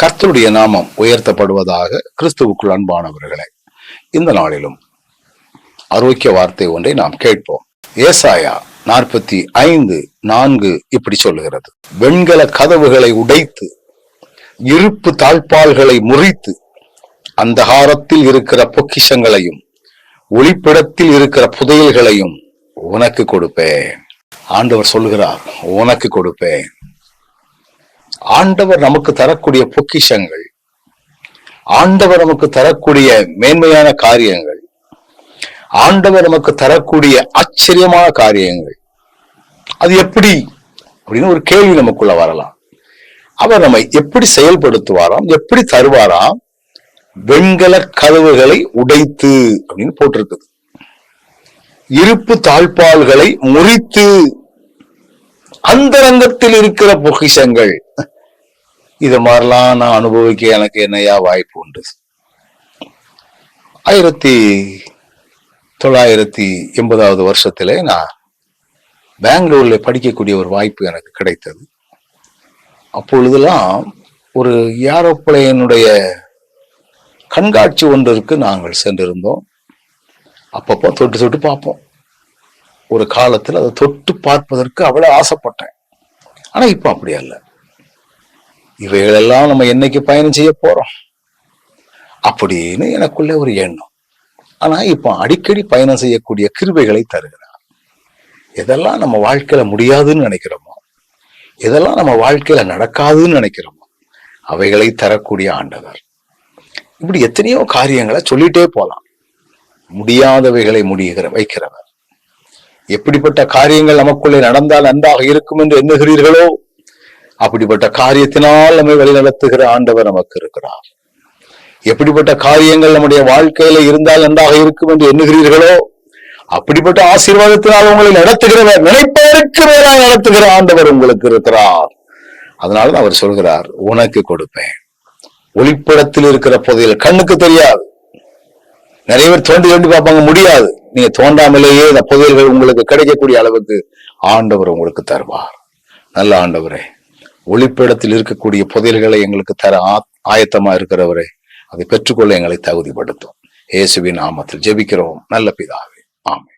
கர்த்தருடைய நாமம் உயர்த்தப்படுவதாக கிறிஸ்துவுக்குள் அன்பானவர்களே இந்த நாளிலும் ஆரோக்கிய வார்த்தை ஒன்றை நாம் கேட்போம். ஏசாயா நாற்பத்தி ஐந்து நான்கு இப்படி சொல்லுகிறது. வெண்கல கதவுகளை உடைத்து இருப்பு தாழ்பால்களை முறித்து அந்தகாரத்தில் இருக்கிற பொக்கிஷங்களையும் ஒளிப்பிடத்தில் இருக்கிற புதையல்களையும் உனக்கு கொடுப்பேன். ஆண்டவர் சொல்லுகிறார் உனக்கு கொடுப்பேன். ஆண்டவர் நமக்கு தரக்கூடிய பொக்கிஷங்கள் ஆண்டவர் நமக்கு தரக்கூடிய மேன்மையான காரியங்கள் ஆண்டவர் நமக்கு தரக்கூடிய ஆச்சரியமான காரியங்கள். அது எப்படி? அப்படின்னு ஒரு கேள்வி நமக்குள்ள வரலாம். அவர் நம்மை எப்படி செயல்படுத்துவாராம்? எப்படி தருவாராம்? வெண்கல கதவுகளை உடைத்து அப்படின்னு போட்டிருக்குது. இருப்பு தாழ்பால்களை முறித்து அந்தரங்கத்தில் இருக்கிற பொக்கிஷங்கள். இது மாதிரிலாம் நான் அனுபவிக்க எனக்கு என்னையா வாய்ப்பு உண்டு. ஆயிரத்தி தொள்ளாயிரத்தி எண்பதாவது வருஷத்திலே நான் பெங்களூர்ல படிக்கக்கூடிய ஒரு வாய்ப்பு எனக்கு கிடைத்தது. அப்பொழுதெல்லாம் ஒரு ஏரோப்ளேனுடைய கண்காட்சி ஒன்றிற்கு நாங்கள் சென்றிருந்தோம். அப்பப்போ தொட்டு தொட்டு பார்ப்போம். ஒரு காலத்தில் அதை தொட்டு பார்ப்பதற்கு அவ்வளோ ஆசைப்பட்டேன். ஆனால் இப்போ அப்படி அல்ல. இவைகளெல்லாம் நம்ம என்னைக்கு பயணம் செய்ய போறோம்? அப்படின்னு எனக்குள்ள ஒரு எண்ணம். ஆனா இப்போ அடிக்கடி பயணம் செய்யக்கூடிய கிருபைகளை தருகிறார். எதெல்லாம் நம்ம வாழ்க்கையில முடியாதுன்னு நினைக்கிறோமோ எதெல்லாம் நம்ம வாழ்க்கையில நடக்காதுன்னு நினைக்கிறோமோ அவைகளை தரக்கூடிய ஆண்டவர். இப்படி எத்தனையோ காரியங்களை சொல்லிட்டே போலாம். முடியாதவைகளை முடிகிற வைக்கிறவர். எப்படிப்பட்ட காரியங்கள் நமக்குள்ளே நடந்தால் நன்றாக இருக்கும் என்று எண்ணுகிறீர்களோ அப்படிப்பட்ட காரியத்தினால் நம்மை வழிநடத்துகிற ஆண்டவர் நமக்கு இருக்கிறார். எப்படிப்பட்ட காரியங்கள் நம்முடைய வாழ்க்கையில இருந்தால் நன்றாக இருக்கும் என்று எண்ணுகிறீர்களோ அப்படிப்பட்ட ஆசீர்வாதத்தினால் உங்களை நடத்துகிறவர் நினைப்பதற்கு மேலாக நடத்துகிற ஆண்டவர் உங்களுக்கு இருக்கிறார். அதனால அவர் சொல்கிறார் உனக்கு கொடுப்பேன். ஒளிப்படத்தில் இருக்கிற புதையல் கண்ணுக்கு தெரியாது. நிறைய பேர் தோண்டி தோண்டி பார்ப்பாங்க முடியாது. நீங்க தோண்டாமலேயே இந்த புதையல்கள் உங்களுக்கு கிடைக்கக்கூடிய அளவுக்கு ஆண்டவர் உங்களுக்கு தருவார். நல்ல ஆண்டவரே ஒளிப்பிடத்தில் இருக்கக்கூடிய புதையல்களை எங்களுக்கு தர ஆயத்தமா இருக்கிறவரே அதை பெற்றுக்கொள்ள எங்களை தகுதிப்படுத்தும். இயேசுவின் நாமத்தில் ஜெபிக்கிறோம். நல்ல பிதாவே. ஆமை